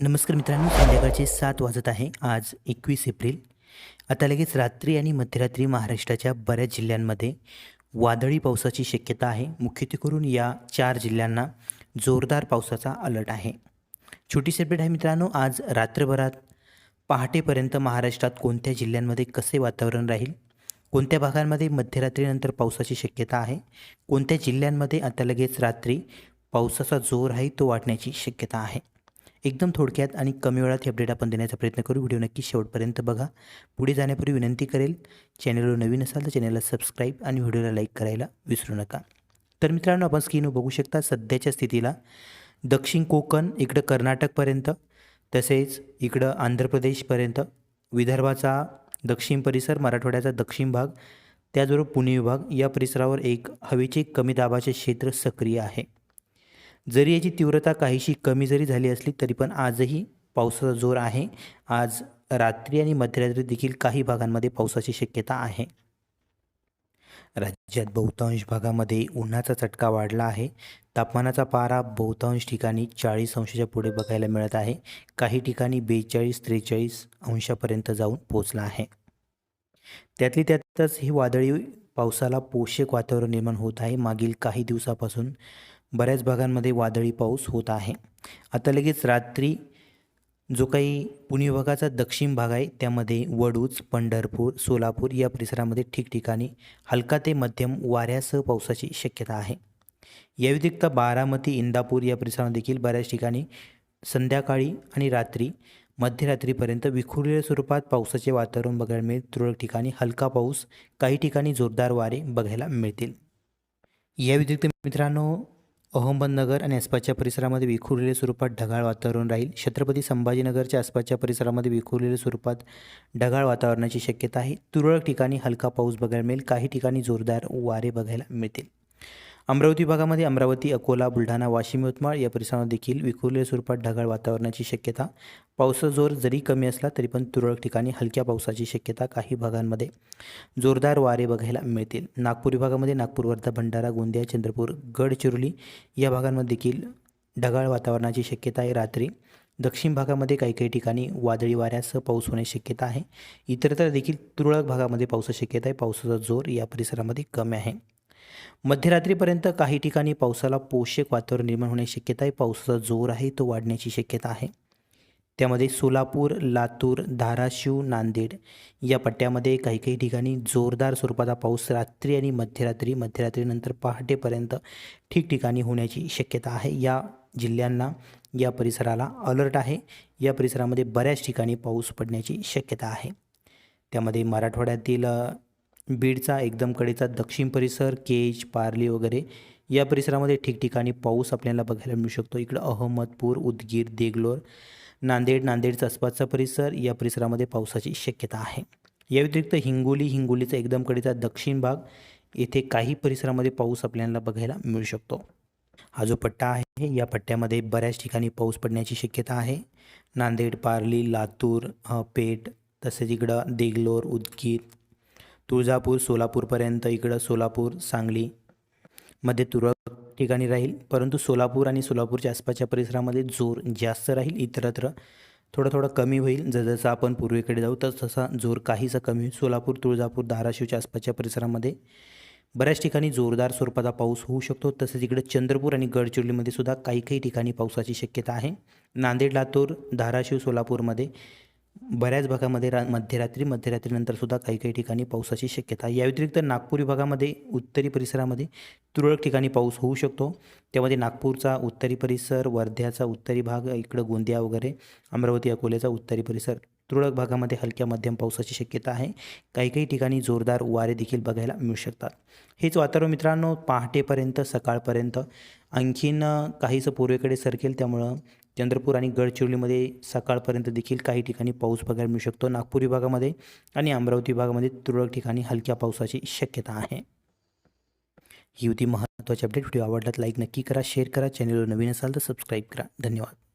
नमस्कार मित्रांनो संध्याकाळचे सात वाजत आहे. आज एकवीस एप्रिल. आता लगेच रात्री आणि मध्यरात्री महाराष्ट्राच्या बऱ्याच जिल्ह्यांमध्ये वादळी पावसाची शक्यता आहे. मुख्यत्वे करून या चार जिल्ह्यांना जोरदार पावसाचा अलर्ट आहे. छोटी अपडेट आहे मित्रांनो आज रात्रभरात पहाटेपर्यंत महाराष्ट्रात कोणत्या जिल्ह्यांमध्ये कसे वातावरण राहील? कोणत्या भागांमध्ये मध्यरात्रीनंतर पावसाची शक्यता आहे? कोणत्या जिल्ह्यांमध्ये आता लगेच रात्री पावसाचा जोर आहे तो वाढण्याची शक्यता आहे? एकदम थोडक्यात आणि कमी वेळात हे अपडेट आपण देण्याचा प्रयत्न करू. व्हिडिओ नक्की शेवटपर्यंत बघा. पुढे जाण्यापूर्वी विनंती करेल चॅनलवर नवीन असाल तर चॅनलला सबस्क्राईब आणि व्हिडिओला लाईक करायला विसरू नका. तर मित्रांनो आपण स्क्रीनवर बघू शकता सध्याच्या स्थितीला. दक्षिण कोकण इकडं कर्नाटकपर्यंत तसेच इकडं आंध्र प्रदेशपर्यंत विदर्भाचा दक्षिण परिसर मराठवाड्याचा दक्षिण भाग त्याचबरोबर पुणे विभाग या परिसरावर एक हवेचे कमी दाबाचे क्षेत्र सक्रिय आहे. जरी याची तीव्रता काहीशी कमी जरी झाली असली तरी पण आजही पावसाचा जोर आहे. आज रात्री आणि मध्यरात्री देखील काही भागांमध्ये पावसाची शक्यता आहे. राज्यात बहुतांश भागामध्ये उन्हाचा चटका वाढला आहे. तापमानाचा पारा बहुतांश ठिकाणी चाळीस अंशाच्या पुढे बघायला मिळत आहे. काही ठिकाणी बेचाळीस त्रेचाळीस अंशापर्यंत जाऊन पोचला आहे. त्यातली त्यातच ही वादळी पावसाला पोषक वातावरण निर्माण होत आहे. मागील काही दिवसापासून बऱ्याच भागांमध्ये वादळी पाऊस होत आहे. आता लगेच रात्री जो काही पुणे विभागाचा दक्षिण भाग आहे त्यामध्ये वडूज पंढरपूर सोलापूर या परिसरामध्ये ठिकठिकाणी हलका ते मध्यम वाऱ्यासह पावसाची शक्यता आहे. या व्यतिरिक्त बारामती इंदापूर या परिसरामध्ये देखील बऱ्याच ठिकाणी संध्याकाळी आणि रात्री मध्यरात्रीपर्यंत विखुरलेल्या स्वरूपात पावसाचे वातावरण बघायला मिळेल. तुरळक ठिकाणी हलका पाऊस काही ठिकाणी जोरदार वारे बघायला मिळतील. या व्यतिरिक्त मित्रांनो अहमदनगर आणि आसपासच्या परिसरामध्ये विखुरलेल्या स्वरूपात ढगाळ वातावरण राहील. छत्रपती संभाजीनगरच्या आसपासच्या परिसरामध्ये विखुरलेल्या स्वरूपात ढगाळ वातावरणाची शक्यता आहे. तुरळक ठिकाणी हलका पाऊस बघायला मिळेल. काही ठिकाणी जोरदार वारे बघायला मिळतील. अमरावती भागामध्ये अमरावती अकोला बुलढाणा वाशिम यवतमाळ या परिसरामध्ये देखील विखुरलेल्या स्वरूपात ढगाळ वातावरणाची शक्यता. पावसाचा जोर जरी कमी असला तरी पण तुरळक ठिकाणी हलक्या पावसाची शक्यता काही भागांमध्ये जोरदार वारे बघायला मिळतील. नागपूर विभागामध्ये नागपूर वर्धा भंडारा गोंदिया चंद्रपूर गडचिरोली या भागांमध्ये देखील ढगाळ वातावरणाची शक्यता आहे. रात्री दक्षिण भागामध्ये काही काही ठिकाणी वादळी वाऱ्यासह पाऊस होण्याची शक्यता आहे. इतरत्र देखील तुरळक भागामध्ये पावसाची शक्यता आहे. पावसाचा जोर या परिसरामध्ये कमी आहे. मध्यरात्रीपर्यंत काही ठिकाणी पावसाला पोषक वातावरण निर्माण होण्याची शक्यता आहे. पावसाचा जोर आहे तो वाढण्याची शक्यता आहे. त्यामध्ये सोलापूर लातूर धाराशिव नांदेड या पट्ट्यामध्ये काही काही ठिकाणी जोरदार स्वरूपाचा पाऊस रात्री आणि मध्यरात्री मध्यरात्रीनंतर पहाटेपर्यंत ठिकठिकाणी होण्याची शक्यता आहे. या जिल्ह्यांना या परिसराला अलर्ट आहे. या परिसरामध्ये बऱ्याच ठिकाणी पाऊस पडण्याची शक्यता आहे. त्यामध्ये मराठवाड्यातील बीडचा एकदम कडेचा दक्षिण परिसर केज पारली वगैरे या परिसरामध्ये ठिकठिकाणी पाऊस आपल्याला बघायला मिळू शकतो. इकडं अहमदपूर उदगीर देगलोर नांदेड नांदेडचा आसपासचा परिसर या परिसरामध्ये पावसाची शक्यता आहे. या व्यतिरिक्त हिंगोली हिंगोलीचा एकदम कडेचा दक्षिण भाग येथे काही परिसरामध्ये पाऊस आपल्याला बघायला मिळू शकतो. हा जो पट्टा आहे या पट्ट्यामध्ये बऱ्याच ठिकाणी पाऊस पडण्याची शक्यता आहे. नांदेड पारली लातूर पेठ तसेच इकडं देगलोर उदगीर तुळजापूर सोलापूरपर्यंत इकडं सोलापूर सांगली मध्ये तुरळक ठिकाणी राहील. परंतु सोलापूर आणि सोलापूरच्या आसपासच्या परिसरामध्ये जोर जास्त राहील इतरत्र थोडं थोडं कमी होईल. जसं आपण पूर्वेकडे जाऊ तर तसा जोर काहीसा कमी होईल. सोलापूर तुळजापूर धाराशिवच्या आसपासच्या परिसरामध्ये बऱ्याच ठिकाणी जोरदार स्वरूपाचा पाऊस होऊ शकतो. तसेच इकडे चंद्रपूर आणि गडचिरोलीमध्ये सुद्धा काही काही ठिकाणी पावसाची शक्यता आहे. नांदेड लातूर धाराशिव सोलापूरमध्ये बऱ्याच भागामध्ये रा मध्यरात्री मध्यरात्रीनंतर सुद्धा काही काही ठिकाणी पावसाची शक्यता. या व्यतिरिक्त नागपूर विभागामध्ये उत्तरी परिसरामध्ये तुरळक ठिकाणी पाऊस होऊ शकतो. त्यामध्ये नागपूरचा उत्तरी परिसर वर्ध्याचा उत्तरी भाग इकडं गोंदिया वगैरे अमरावती अकोल्याचा उत्तरी परिसर तुरळक भागामध्ये हलक्या मध्यम पावसाची शक्यता आहे. काही काही ठिकाणी जोरदार वारे देखील बघायला मिळू शकतात. हेच वातावरण मित्रांनो पहाटेपर्यंत सकाळपर्यंत आणखीन काहीचं पूर्वेकडे सरकेल त्यामुळं चंद्रपूर आणि गडचिरोलीमध्ये सकाळपर्यंत देखील काही ठिकाणी पाऊस बघायला मिळू शकतो. नागपूर विभागामध्ये आणि अमरावती विभागामध्ये तुरळक ठिकाणी हलक्या पावसाची शक्यता आहे. ही होती महत्त्वाची अपडेट व्हिडिओ आवडला लाईक नक्की करा शेअर करा. चॅनलवर नवीन असाल तर सबस्क्राईब करा. धन्यवाद.